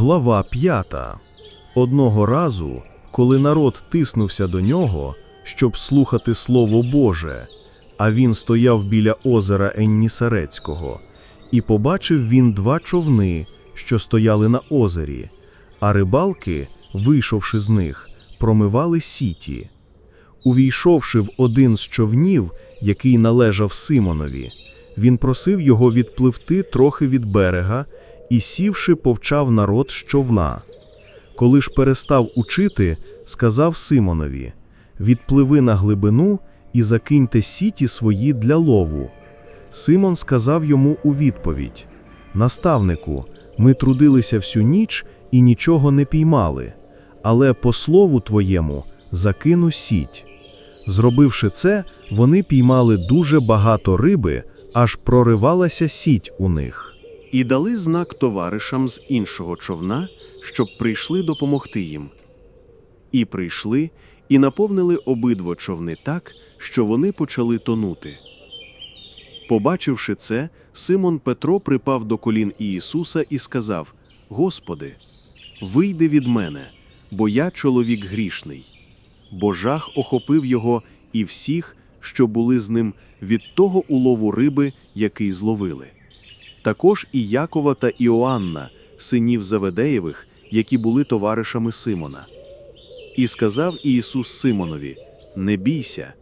Глава 5. Одного разу, коли народ тиснувся до нього, щоб слухати Слово Боже, а він стояв біля озера Еннісарецького, і побачив він два човни, що стояли на озері, а рибалки, вийшовши з них, промивали сіті. Увійшовши в один з човнів, який належав Симонові, він просив його відпливти трохи від берега і, сівши, повчав народ з човна. Коли ж перестав учити, сказав Симонові: Відпливи на глибину і закиньте сіті свої для лову. Симон сказав йому у відповідь: Наставнику, ми трудилися всю ніч і нічого не піймали, але по слову твоєму закину сіть. Зробивши це, вони піймали дуже багато риби, аж проривалася сіть у них. І дали знак товаришам з іншого човна, щоб прийшли допомогти їм. І прийшли, і наповнили обидва човни так, що вони почали тонути. Побачивши це, Симон Петро припав до колін Ісуса і сказав: Господи, вийди від мене, бо я чоловік грішний. Бо жах охопив його і всіх, що були з ним від того улову риби, який зловили. Також і Якова та Іоанна, синів Заведеєвих, які були товаришами Симона. І сказав Ісус Симонові: Не бійся,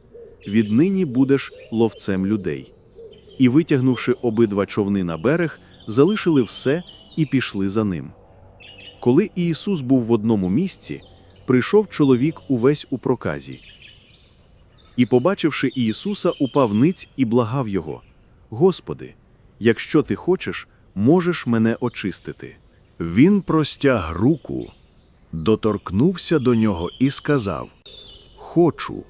віднині будеш ловцем людей. І, витягнувши обидва човни на берег, залишили все і пішли за ним. Коли Ісус був в одному місці, прийшов чоловік увесь у проказі. І, побачивши Ісуса, упав ниць і благав його: Господи, якщо ти хочеш, можеш мене очистити. Він простяг руку, доторкнувся до нього і сказав: Хочу,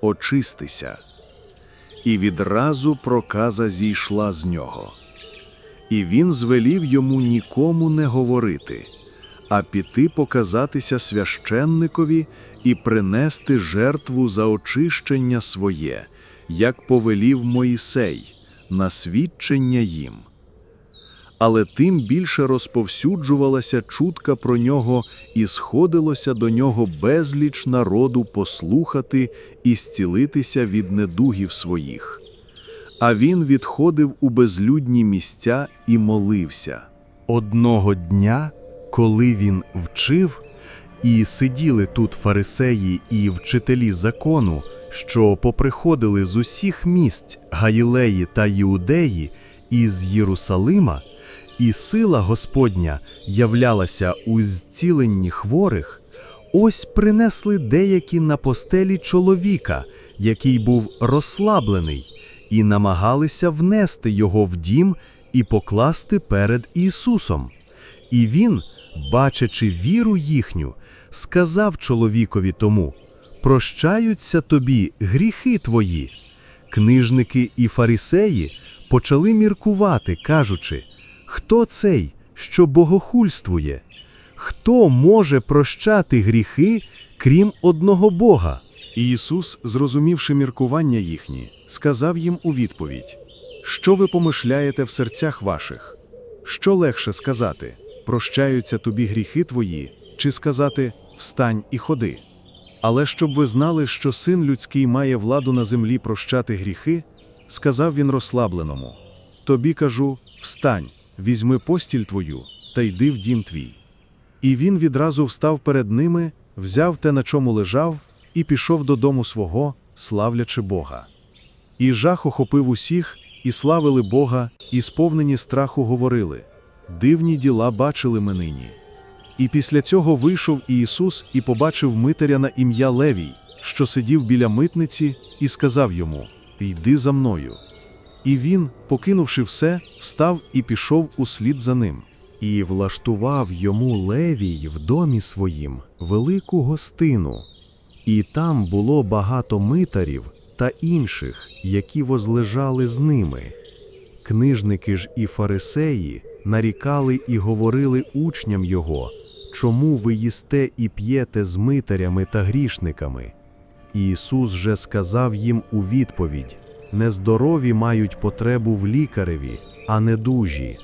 очистися. І відразу проказа зійшла з нього. І він звелів йому нікому не говорити, а піти показатися священникові і принести жертву за очищення своє, як повелів Моїсей, на свідчення їм але тим більше розповсюджувалася чутка про нього і сходилося до нього безліч народу послухати і зцілитися від недугів своїх. А він відходив у безлюдні місця і молився. Одного дня, коли він вчив, і сиділи тут фарисеї і вчителі закону, що поприходили з усіх місць Галілеї та Іудеї і з Єрусалима, і сила Господня являлася у зціленні хворих, ось принесли деякі на постелі чоловіка, який був розслаблений, і намагалися внести його в дім і покласти перед Ісусом. І він, бачачи віру їхню, сказав чоловікові тому: Прощаються тобі гріхи твої. Книжники і фарисеї почали міркувати, кажучи, хто цей, що богохульствує? Хто може прощати гріхи, крім одного Бога? І Ісус, зрозумівши міркування їхні, сказав їм у відповідь: Що ви помишляєте в серцях ваших? Що легше сказати: прощаються тобі гріхи твої, чи сказати Встань і ходи? Але щоб ви знали, що син людський має владу на землі прощати гріхи, сказав він розслабленому: Тобі кажу, встань, візьми постіль твою та йди в дім твій. І він відразу встав перед ними, взяв те, на чому лежав, і пішов додому свого, славлячи Бога. І жах охопив усіх, і славили Бога, і сповнені страху говорили Дивні діла бачили ми нині. І після цього вийшов Ісус і побачив митаря на ім'я Левій, що сидів біля митниці, і сказав йому: Йди за мною. І він, покинувши все, встав і пішов услід за ним. І влаштував йому Левій в домі своїм велику гостину, і там було багато митарів та інших, які возлежали з ними. Книжники ж і фарисеї нарікали і говорили учням його, чому ви їсте і п'єте з митарями та грішниками. Ісус же сказав їм у відповідь: Нездорові мають потребу в лікареві, а не дужі.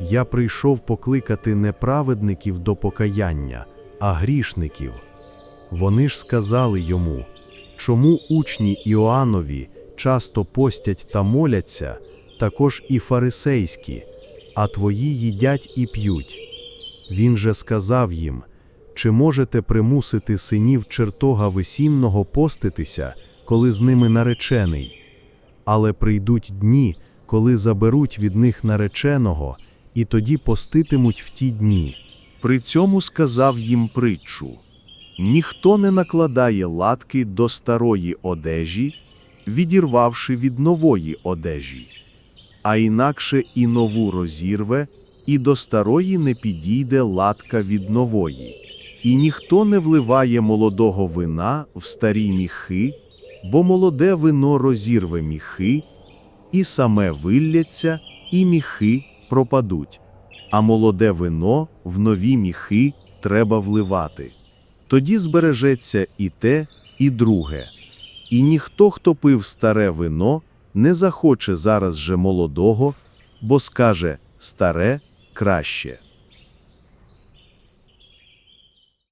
Я прийшов покликати не праведників до покаяння, а грішників. Вони ж сказали йому, чому учні Іоаннові часто постять та моляться, також і фарисейські, а твої їдять і п'ють. Він же сказав їм, чи можете примусити синів чертога весінного поститися, коли з ними наречений? Але прийдуть дні, коли заберуть від них нареченого, і тоді поститимуть в ті дні. При цьому сказав їм притчу: ніхто не накладає латки до старої одежі, відірвавши від нової одежі, а інакше і нову розірве, і до старої не підійде латка від нової. І ніхто не вливає молодого вина в старі міхи, бо молоде вино розірве міхи, і саме вилляться, і міхи пропадуть, а молоде вино в нові міхи треба вливати. Тоді збережеться і те, і друге. І ніхто, хто пив старе вино, не захоче зараз же молодого, бо скаже старе краще.